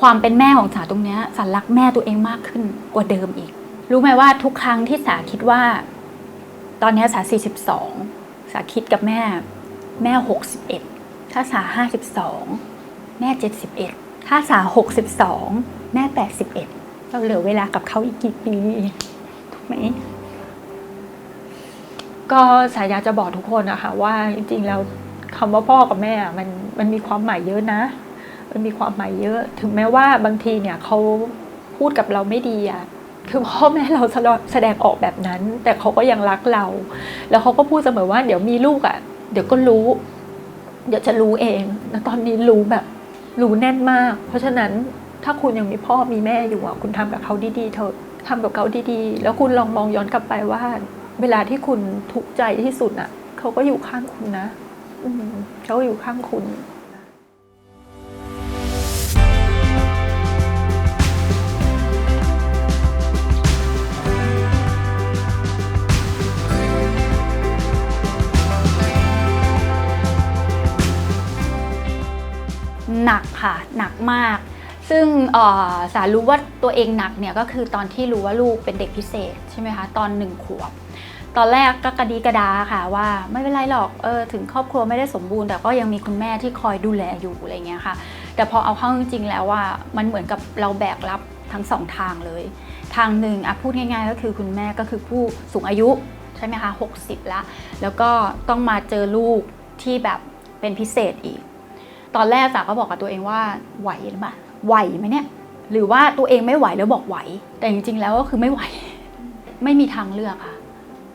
ความเป็นแม่ของสาตรงเนี้ยสารักแม่ตัวเองมากขึ้นกว่าเดิมอีก รู้ไหมว่าทุกครั้งที่สาคิดว่า ตอนนี้สา42สาคิดกับแม่ แม่61ถ้าสา52แม่71ถ้าสา62แม่81เอ็ดเราเหลือเวลากับเขาอีกกี่ปีถูกไหมก็สายยาจะบอกทุกคนนะคะว่าจริงๆแล้วคำว่าพ่อกับแม่อะมันมันมีความหมายเยอะนะ มันมีความหมายเยอะ ถึงแม้ว่าบางทีเนี่ยเขาพูดกับเราไม่ดีอะคือพ่อแม่เราแสดงออกแบบนั้น แต่เขาก็ยังรักเรา แล้วเขาก็พูดเสมอว่าเดี๋ยวมีลูกอะเดี๋ยวก็รู้ เดี๋ยวจะรู้เองแล้วตอนนี้รู้แบบรู้แน่นมาก เพราะฉะนั้นถ้าคุณยังมีพ่อมีแม่อยู่อะคุณทำกับเขาดีๆเถอะทำกับเขาดีๆ แล้วคุณลองมองย้อนกลับไปว่า เวลาที่คุณทุกข์ใจที่สุดอะเขาก็อยู่ข้างคุณนะอืเขาก็อยู่ข้างคุณ นักค่ะหนักมาก ซึ่งสารู้ว่าตัวเองหนักเนี่ยก็คือตอนที่รู้ว่าลูกเป็นเด็กพิเศษใช่ไหมคะตอนหนึ่งขวบ ตอนแรกก็กระดีกระดาค่ะว่าไม่เป็นไรหรอกเออถึงครอบครัวไม่ได้สมบูรณ์ แต่ก็ยังมีคุณแม่ที่คอยดูแลอยู่อะไรเงี้ยค่ะ แต่พอเอาเข้าจริงๆแล้วว่ามันเหมือนกับเราแบกรับทั้งสองทางเลย ทางหนึ่งอะพูดง่าย ๆ ก็คือคุณแม่ก็คือผู้สูงอายุใช่ไหมคะ 60ละแล้วก็ต้องมาเจอลูกที่แบบเป็นพิเศษอีก ตอนแรกสาก็บอกกับตัวเองว่าไหวหรือเปล่าไหวไหมเนี่ย หรือว่าตัวเองไม่ไหวแล้วบอกไหว แต่จริงๆแล้วก็คือไม่ไหว ไม่มีทางเลือกค่ะ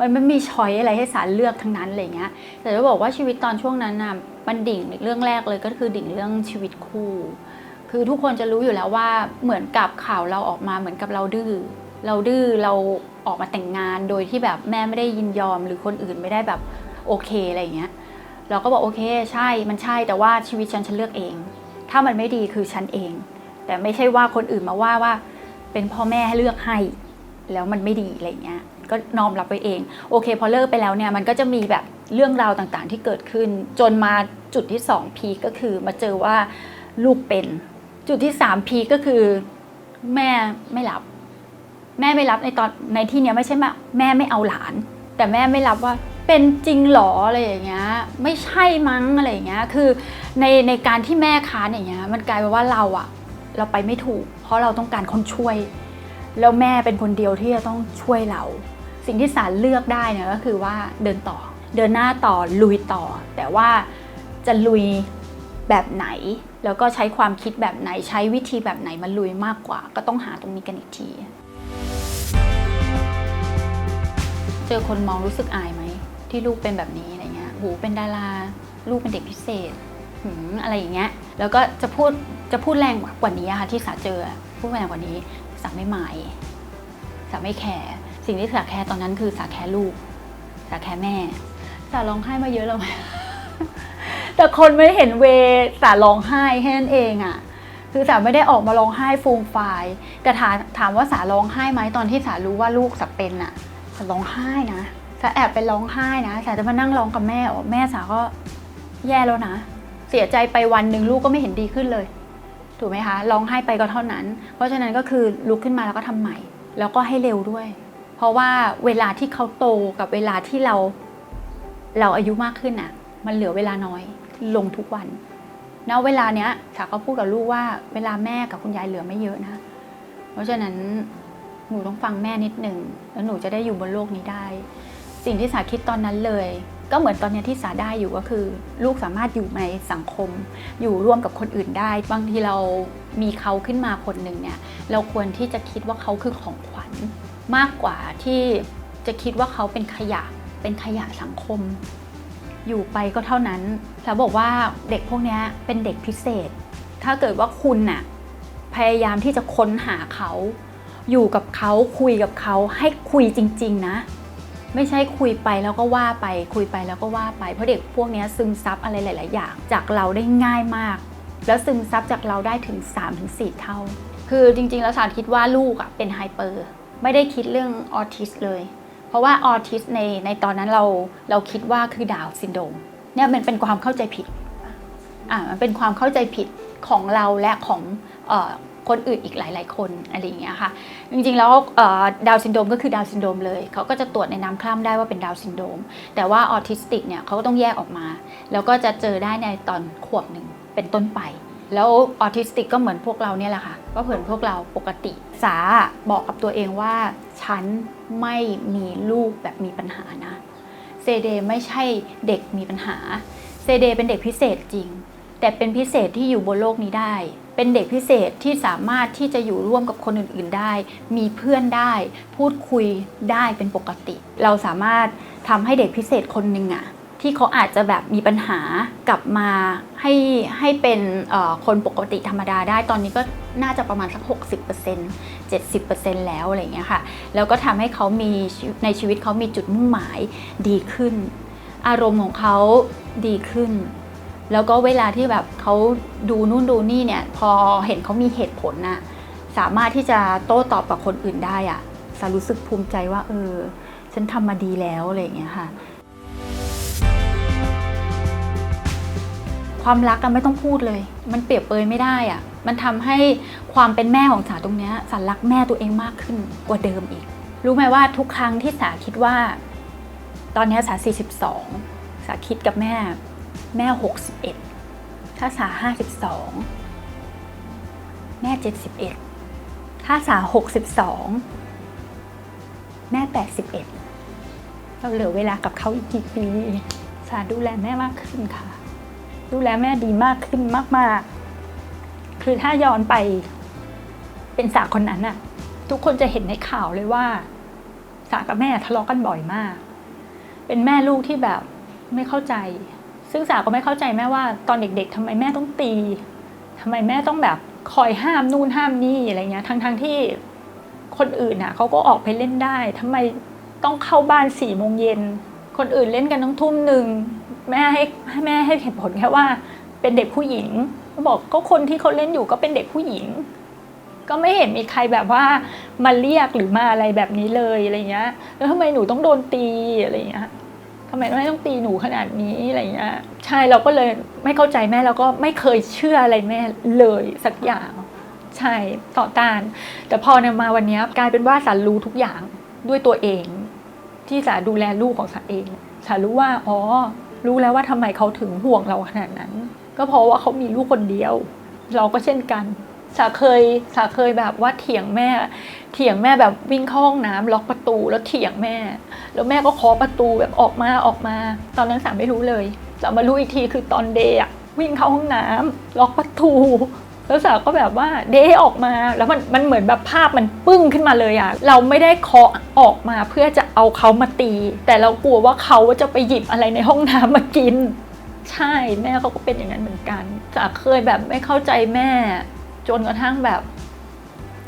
มันไม่มีช้อยอะไรให้สารเลือกทั้งนั้นอะไรเงี้ย แต่จะบอกว่าชีวิตตอนช่วงนั้นน่ะมันดิ่งเรื่องแรกเลยก็คือดิ่งเรื่องชีวิตคู่ คือทุกคนจะรู้อยู่แล้วว่าเหมือนกับข่าวเราออกมาเหมือนกับเราดื้อเราดื้อเราออกมาแต่งงานโดยที่แบบแม่ไม่ได้ยินยอม หรือคนอื่นไม่ได้แบบโอเคอะไรเงี้ย เราก็บอกโอเคใช่มันใช่แต่ว่าชีวิตฉันฉันเลือกเอง ถ้ามันไม่ดีคือฉันเอง แต่ไม่ใช่ว่าคนอื่นมาว่าว่า เป็นพ่อแม่ให้เลือกให้ แล้วมันไม่ดีอะไรเงี้ยก็น้อมรับไปเอง โอเค พอเลิกไปแล้วเนี่ยมันก็จะมีแบบเรื่องราวต่างๆที่เกิดขึ้น จนมาจุดที่2พีก็คือมาเจอว่าลูกเป็น จุดที่3พีก็คือแม่ไม่รับ แม่ไม่รับในตอนในที่เนี้ยไม่ใช่ว่แม่ไม่เอาหลาน แต่แม่ไม่รับว่า เป็นจริงหรออะไรอย่างเงี้ยไม่ใช่มั้งอะไรอย่างเงี้ยคือในในการที่แม่ค้านอย่างเงี้ยมันกลายเป็นว่าเราอะเราไปไม่ถูก เพราะเราต้องการคนช่วย แล้วแม่เป็นคนเดียวที่จะต้องช่วยเรา สิ่งที่สารเลือกได้เนี่ยก็คือว่าเดินต่อ เดินหน้าต่อลุยต่อ แต่ว่าจะลุยแบบไหน แล้วก็ใช้ความคิดแบบไหนใช้วิธีแบบไหนมาลุยมากกว่า ก็ต้องหาตรงนี้กันอีกที เจอคนมองรู้สึกอาย ที่ลูกเป็นแบบนี้อะไรเงี้ยโหเป็นดาราลูกเป็นเด็กพิเศษหืมอะไรอย่างเงี้ย แล้วก็จะพูดจะพูดแรงกว่านี้ค่ะที่สาเจออะพูดแรงกว่านี้สาไม่หมายสาไม่แคร์สิ่งที่สาแคร์ตอนนั้นคือสาแคร์ลูกสาแคร์แม่สาร้องไห้มาเยอะแล้วแต่คนไม่เห็นเวสาร้องไห้แค่นั้นเองอะคือสาไม่ได้ออกมาร้องไห้ฟูมฟายแต่ถามถามว่าสาร้องไห้ไหมตอนที่สารู้ว่าลูกสาเป็นอะสาร้องไห้นะ สาแอบไปร้องไห้นะสาจะมานั่งร้องกับแม่อ๋อแม่สาก็แย่แล้วนะ เสียใจไปวันหนึ่งลูกก็ไม่เห็นดีขึ้นเลย ถูกไหมคะร้องไห้ไปก็เท่านั้น เพราะฉะนั้นก็คือลุกขึ้นมาแล้วก็ทำใหม่ แล้วก็ให้เร็วด้วย เพราะว่าเวลาที่เขาโตกับเวลาที่เรา เราอายุมากขึ้นน่ะ มันเหลือเวลาน้อยลงทุกวันณเวลาเนี้ยสาก็พูดกับลูกว่า เวลาแม่กับคุณยายเหลือไม่เยอะนะ เพราะฉะนั้นหนูต้องฟังแม่นิดหนึ่งแล้วหนูจะได้อยู่บนโลกนี้ได้ สิ่งที่สาคิดตอนนั้นเลย ก็เหมือนตอนนี้ที่สาได้อยู่ก็คือ ลูกสามารถอยู่ในสังคม อยู่ร่วมกับคนอื่นได้ บางทีเรามีเขาขึ้นมาคนหนึ่งเนี่ยเราควรที่จะคิดว่าเขาคือของขวัญมากกว่าที่จะคิดว่าเขาเป็นขยะเป็นขยะสังคม อยู่ไปก็เท่านั้นแล้วบอกว่าเด็กพวกนี้เป็นเด็กพิเศษ ถ้าเกิดว่าคุณน่ะพยายามที่จะค้นหาเขา อยู่กับเขาคุยกับเขาให้คุยจริง ๆ นะ ไม่ใช่คุยไปแล้วก็ว่าไป คุยไปแล้วก็ว่าไป เพราะเด็กพวกนี้ซึมซับอะไรหลาย ๆ อย่าง จากเราได้ง่ายมาก แล้วซึมซับจากเราได้ถึง 3-4 เท่า คือจริง ๆ แล้วสารคิดว่าลูกอะเป็นไฮเปอร์ไม่ได้คิดเรื่องออทิสเลย เพราะว่าออทิสในในตอนนั้นเราเราคิดว่าคือดาวซินโดมเนี่ยมันเป็นความเข้าใจผิดอ่ามันเป็นความเข้าใจผิดของเราและของ คนอื่นอีกหลาย ๆ คนอะไรอย่างเงี้ยค่ะ จริงๆ แล้วดาวซินโดรมก็คือดาวซินโดรมเลย เขาก็จะตรวจในน้ำคร่ำได้ว่าเป็นดาวซินโดรมแต่ว่าออทิสติกเนี่ยเขาก็ต้องแยกออกมา แล้วก็จะเจอได้ในตอนขวบหนึ่งเป็นต้นไป แล้วออทิสติกก็เหมือนพวกเราเนี่ยแหละค่ะ ก็เหมือนพวกเราปกติ สาบอกกับตัวเองว่า ฉันไม่มีลูกแบบมีปัญหานะ เซเดไม่ใช่เด็กมีปัญหา เซเดเป็นเด็กพิเศษจริง แต่เป็นพิเศษที่อยู่บนโลกนี้ได้ เป็นเด็กพิเศษที่สามารถที่จะอยู่ร่วมกับคนอื่น ๆได้ มีเพื่อนได้ พูดคุยได้เป็นปกติ เราสามารถทำให้เด็กพิเศษคนหนึ่งอะที่เขาอาจจะแบบมีปัญหากลับมาให้ให้เป็นคนปกติธรรมดาได้ตอนนี้ก็น่าจะประมาณสัก 60% 70%แล้วอะไรเงี้ยค่ะ แล้วก็ทำให้เขามีในชีวิตเขามีจุดมุ่งหมายดีขึ้น อารมณ์ของเขาดีขึ้น แล้วก็เวลาที่แบบเขาดูนู่นดูนี่เนี่ย พอเห็นเขามีเหตุผลน่ะสามารถที่จะโต้ตอบกับคนอื่นได้อะสารู้สึกภูมิใจว่า เออ ฉันทำมาดีแล้วอะไรอย่างเงี้ยค่ะ ความรักกันไม่ต้องพูดเลย มันเปรียบเปรยไม่ได้อะมันทำให้ความเป็นแม่ของสาตรงเนี้ยสารักแม่ตัวเองมากขึ้นกว่าเดิมอีก รู้ไหมว่าทุกครั้งที่สาคิดว่า ตอนนี้สา42สาคิดกับแม่ แม่ 61 ถ้าสา 52 แม่ 71 ถ้าสา 62 แม่ 81 เราเหลือเวลากับเขาอีกกี่ปี สาดูแลแม่มากขึ้นค่ะ ดูแลแม่ดีมากขึ้นมาก ๆ คือถ้าย้อนไปเป็นสาคนนั้นน่ะทุกคนจะเห็นในข่าวเลยว่าสากับแม่ทะเลาะกันบ่อยมาก เป็นแม่ลูกที่แบบไม่เข้าใจ ซึ่งสาก็ไม่เข้าใจแม่ว่าตอนเด็ก ๆทำไมแม่ต้องตีทำไมแม่ต้องแบบคอยห้ามนู่นห้ามนี่อะไรเงี้ยทั้งๆที่คนอื่นน่ะเขาก็ออกไปเล่นได้ทำไมต้องเข้าบ้านสี่โมงเย็นคนอื่นเล่นกันทั้งทุ่มหนึ่งแม่ให้ให้แม่ให้เหตุผลแค่ว่าเป็นเด็กผู้หญิงเขาบอกก็คนที่เขาเล่นอยู่ก็เป็นเด็กผู้หญิง ก็ไม่เห็นมีใครแบบว่ามาเรียกหรือมาอะไรแบบนี้เลยอะไรเงี้ยแล้วทำไมหนูต้องโดนตีอะไรเงี้ย ทำไมไม่ต้องตีหนูขนาดนี้อะไรเงี้ยใช่เราก็เลยไม่เข้าใจแม่แล้วก็ไม่เคยเชื่ออะไรแม่เลยสักอย่างใช่ต่อต้าน แต่พอเนี่ยมาวันนี้กลายเป็นว่าสารู้ทุกอย่างด้วยตัวเอง ที่สาดูแลลูกของสาเองสารู้ว่าอ๋อรู้แล้วว่าทำไมเขาถึงห่วงเราขนาดนั้น ก็เพราะว่าเขามีลูกคนเดียว เราก็เช่นกันสาเคยสาเคยแบบว่าเถียงแม่ เถียงแม่แบบวิ่งเข้าห้องน้ำล็อกประตูแล้วเถียงแม่ แล้วแม่ก็เคาะประตูแบบออกมาออกมา ตอนนั้นสาไม่รู้เลยสามารู้อีกทีคือตอนเดย์อะวิ่งเข้าห้องน้ำล็อกประตูแล้วสาวก็แบบว่าเดย์ออกมาแล้วมันมันเหมือนแบบภาพมันปึ้งขึ้นมาเลยอะเราไม่ได้เคาะออกมาเพื่อจะเอาเขามาตี แต่เรากลัวว่าเขาจะไปหยิบอะไรในห้องน้ำมากิน ใช่แม่เขาก็เป็นอย่างนั้นเหมือนกันสาเคยแบบไม่เข้าใจแม่ จนกระทั่งแบบ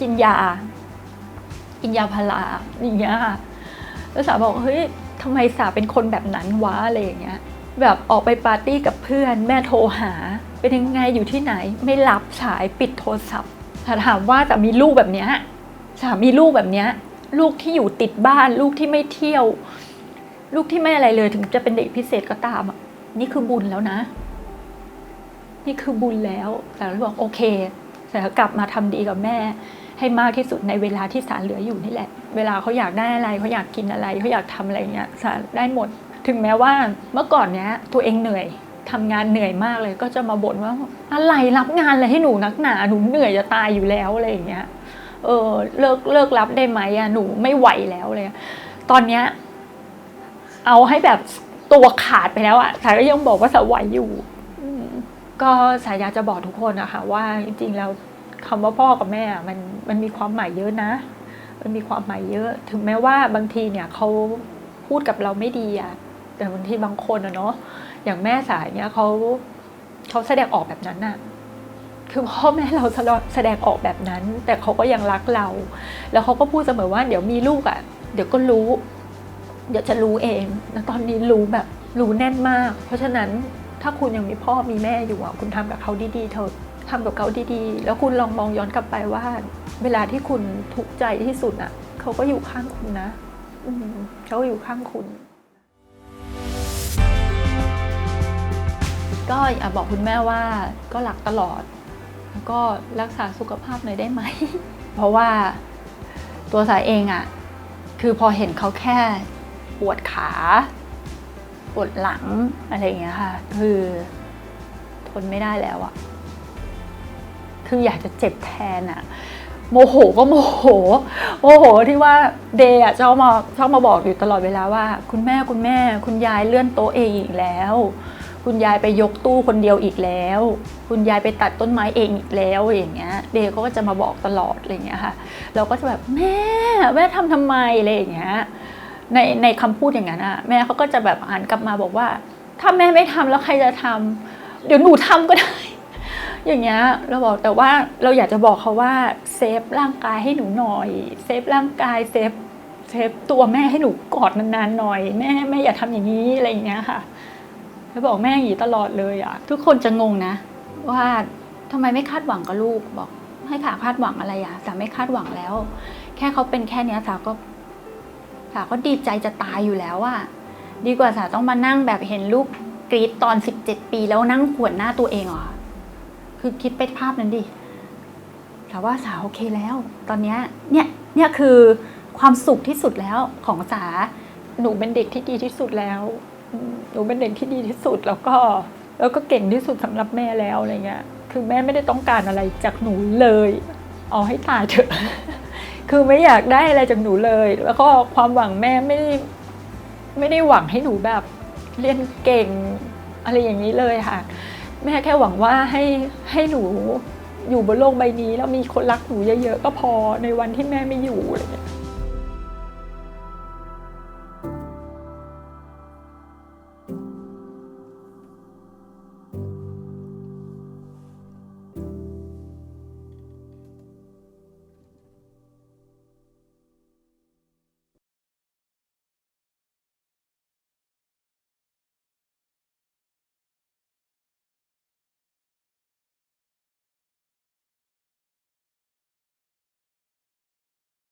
กินยา กินยาพาราอย่างเงี้ยค่ะ แล้วสาบอกเฮ้ยทำไมสาเป็นคนแบบนั้นวะอะไรอย่างเงี้ยแบบออกไปปาร์ตี้กับเพื่อน แม่โทรหา เป็นยังไงอยู่ที่ไหน ไม่รับสายปิดโทรศัพท์ถาถามว่าจะมีลูกแบบเนี้ยสามีลูกแบบเนี้ยลูกที่อยู่ติดบ้าน ลูกที่ไม่เที่ยว ลูกที่ไม่อะไรเลยถึงจะเป็นเด็กพิเศษก็ตามอะนี่คือบุญแล้วนะ นี่คือบุญแล้วแต่เราบอกโอเคแต่กลับมาทำดีกับแม่ ให้มากที่สุดในเวลาที่สารเหลืออยู่นี่แหละ เวลาเขาอยากได้อะไรเขาอยากกินอะไรเขาอยากทำอะไรเงี้ยสารได้หมด ถึงแม้ว่าเมื่อก่อนเนี้ยตัวเองเหนื่อยทำงานเหนื่อยมากเลย ก็จะมาบ่นว่าอะไรรับงานอะไรให้หนูนักหนาหนูเหนื่อยจะตายอยู่แล้วอะไรอย่างเงี้ยเออเลิกเลิกรับได้ไหมอะหนูไม่ไหวแล้วเลย ตอนเนี้ยเอาให้แบบตัวขาดไปแล้วอะสายก็ยังบอกว่าสายไหวอยู่ก็สายอยากจะบอกทุกคนนะคะว่าจริงๆแล้ว คำว่าพ่อกับแม่อะมันมันมีความหมายเยอะนะ มันมีความหมายเยอะ ถึงแม้ว่าบางทีเนี่ยเขาพูดกับเราไม่ดีอะแต่บางทีบางคนอะเนาะอย่างแม่สายเนี่ยเขาเขาแสดงออกแบบนั้นอะคือพ่อแม่เราแสดงออกแบบนั้น แต่เขาก็ยังรักเรา แล้วเขาก็พูดเสมอว่าเดี๋ยวมีลูกอะเดี๋ยวก็รู้ เดี๋ยวจะรู้เองแล้วตอนนี้รู้แบบรู้แน่นมาก เพราะฉะนั้นถ้าคุณยังมีพ่อมีแม่อยู่อะคุณทำกับเขาดีๆเถอะ ทำกับเขาดีๆ แล้วคุณลองมองย้อนกลับไปว่า เวลาที่คุณทุกข์ใจที่สุดอะเขาก็อยู่ข้างคุณนะอืเขาอยู่ข้างคุณ ก็อยากบอกคุณแม่ว่าก็รักตลอด แล้วก็รักษาสุขภาพหน่อยได้ไหม เพราะว่าตัวสายเองอะคือพอเห็นเขาแค่ปวดขาปวดหลังอะไรอย่างเงี้ยค่ะ คือทนไม่ได้แล้วอะ คืออยากจะเจ็บแทนอะโมโหก็โมโห โมโหที่ว่าเดย์อะชอบมาชอบมาบอกอยู่ตลอดเวลาว่า คุณแม่คุณแม่ คุณยายเลื่อนโต๊ะเองอีกแล้ว คุณยายไปยกตู้คนเดียวอีกแล้ว คุณยายไปตัดต้นไม้เองอีกแล้วอย่างเงี้ย เดย์เขาก็จะมาบอกตลอดอะไรอย่างเงี้ยค่ะ เราก็จะแบบแม่แม่ทำทำไมอะไรอย่างเงี้ยในในคำพูดอย่างนั้นอะแม่เขาก็จะแบบหันกลับมาบอกว่า ถ้าแม่ไม่ทำแล้วใครจะทำเดี๋ยวหนูทำก็ได้ อย่างเงี้ยเราบอกแต่ว่าเราอยากจะบอกเขาว่าเซฟร่างกายให้หนูหน่อย เซฟร่างกายเซฟเซฟตัวแม่ให้หนูกอดนานๆหน่อย แม่แม่อย่าทำอย่างนี้อะไรอย่างเงี้ยค่ะแล้วบอกแม่อย่างนี้ตลอดเลยอะทุกคนจะงงนะ ว่าทำไมไม่คาดหวังกับลูกบอก ให้ขาคาดหวังอะไรอะสาไม่คาดหวังแล้ว แค่เขาเป็นแค่เนี้ยสาก็สาก็ดีใจจะตายอยู่แล้วอะดีกว่าสาต้องมานั่งแบบเห็นลูกกรีดตอน 17 ปีแล้วนั่งขวนหน้าตัวเองเหรอ คือคิดไปภาพนั้นดิแต่ว่าสาโอเคแล้ว ตอนเนี้ยเนี่ยเนี่ยคือความสุขที่สุดแล้วของสาหนูเป็นเด็กที่ดีที่สุดแล้ว หนูเป็นเด็กที่ดีที่สุดแล้วก็ แล้วก็เก่งที่สุดสำหรับแม่แล้วอะไรเงี้ย คือแม่ไม่ได้ต้องการอะไรจากหนูเลย เอาให้ตายเถอะ คือไม่อยากได้อะไรจากหนูเลย แล้วก็ความหวังแม่ไม่ได้ไม่ได้หวังให้หนูแบบเรียนเก่งอะไรอย่างนี้เลยค่ะ แม่แค่หวังว่าให้ให้หนูอยู่บนโลกใบนี้แล้วมีคนรักหนูเยอะๆก็พอในวันที่แม่ไม่อยู่อะไรเงี้ย